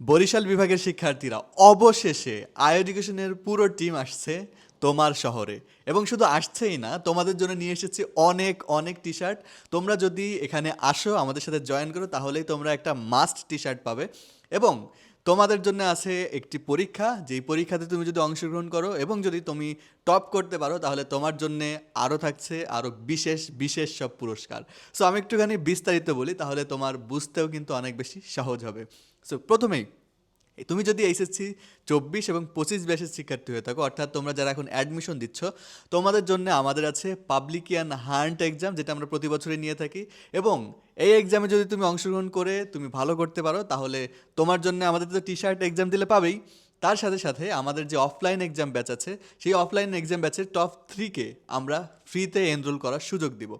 বরিশাল বিভাগের শিক্ষার্থীরা অবশেষে আই এডুকেশনের পুরো টিম আসছে। তোমার শহরে। এবং শুধু আসছেই না, তোমাদের জন্য নিয়ে এসেছি অনেক অনেক টি শার্ট তোমরা যদি এখানে আসো, আমাদের সাথে জয়েন করো, তাহলেই তোমরা একটা মাস্ট টি শার্ট পাবে। এবং তোমাদের জন্য আছে একটি পরীক্ষা। যেই পরীক্ষাতে তুমি যদি অংশগ্রহণ করো এবং যদি তুমি টপ করতে পারো, তাহলে তোমার জন্য আরও থাকছে আরও বিশেষ বিশেষ সব পুরস্কার। সো আমি একটুখানি বিস্তারিত বলি, তাহলে তোমার বুঝতেও কিন্তু অনেক বেশি সহজ হবে। সো প্রথমেই তুমি যদি এইচএসসি চব্বিশ এবং পঁচিশ ব্যাচের শিক্ষার্থী হয়ে থাকো, অর্থাৎ তোমরা যারা এখন অ্যাডমিশন দিচ্ছ, তোমাদের জন্য আমাদের আছে পাবলিকিয়ান হান্ট এক্সাম যেটা আমরা প্রতি বছরই নিয়ে থাকি। এবং এই এক্সামে যদি তুমি অংশগ্রহণ করে তুমি ভালো করতে পারো, তাহলে তোমার জন্য আমাদের তো টি শার্ট এক্সাম দিলে পাবেই। তার সাথে সাথে আমাদের যে অফলাইন এক্সাম ব্যাচ আছে, সেই অফলাইন এক্সাম ব্যাচের টপ থ্রিকে আমরা ফ্রিতে এনরোল করার সুযোগ দিব।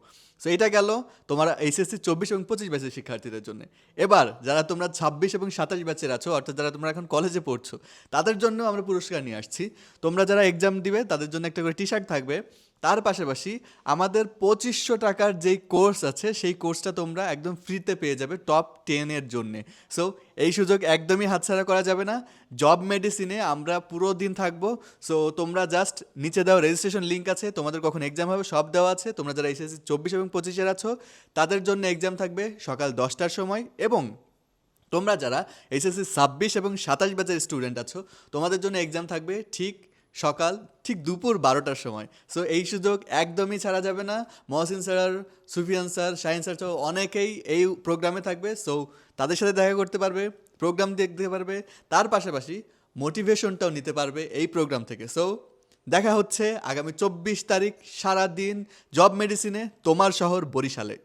সো এটা গেল তোমার এইচএসসি চব্বিশ এবং পঁচিশ ব্যাচের শিক্ষার্থীদের জন্য। এবার, যারা তোমরা ছাব্বিশ এবং সাতাশ ব্যাচের আছো, অর্থাৎ যারা তোমরা এখন কলেজে পড়ছো, তাদের জন্য আমরা পুরস্কার নিয়ে আসছি। তোমরা যারা এক্সাম দিবে, তাদের জন্য একটা করে টি শার্ট থাকবে। তার পাশাপাশি আমাদের পঁচিশশো টাকার যেই কোর্স আছে, সেই কোর্সটা তোমরা একদম ফ্রিতে পেয়ে যাবে টপ টেনের জন্যে। সো এই সুযোগ একদমই হাতছাড়া করা যাবে না। জব মেডিসিনে আমরা পুরো দিন থাকব। সো তোমরা জাস্ট নিচে দেওয়া রেজিস্ট্রেশন লিঙ্ক আছে, তোমাদের কখন এক্সাম হবে সব দেওয়া আছে। তোমরা যারা এসএসসি চব্বিশ এবং পঁচিশের আছো, তাদের জন্য এক্সাম থাকবে সকাল দশটার সময় এবং তোমরা যারা এসএসসি ছাব্বিশ এবং সাতাশ ব্যাচের স্টুডেন্ট আছো, তোমাদের জন্য এক্সাম থাকবে ঠিক সকাল, ঠিক দুপুর বারোটার সময়। সো এই সুযোগ একদমই ছাড়া যাবে না। Mohsin sir Sufiyan sir Shahin sir সহ অনেকেই এই প্রোগ্রামে থাকবে। সো তাদের সাথে দেখা করতে পারবে প্রোগ্রাম দেখতে পারবে। তার পাশাপাশি মোটিভেশনটাও নিতে পারবে এই প্রোগ্রাম থেকে। সো দেখা হচ্ছে আগামী চব্বিশ তারিখ সারা দিন জব মেডিসিনে তোমার শহর বরিশালে।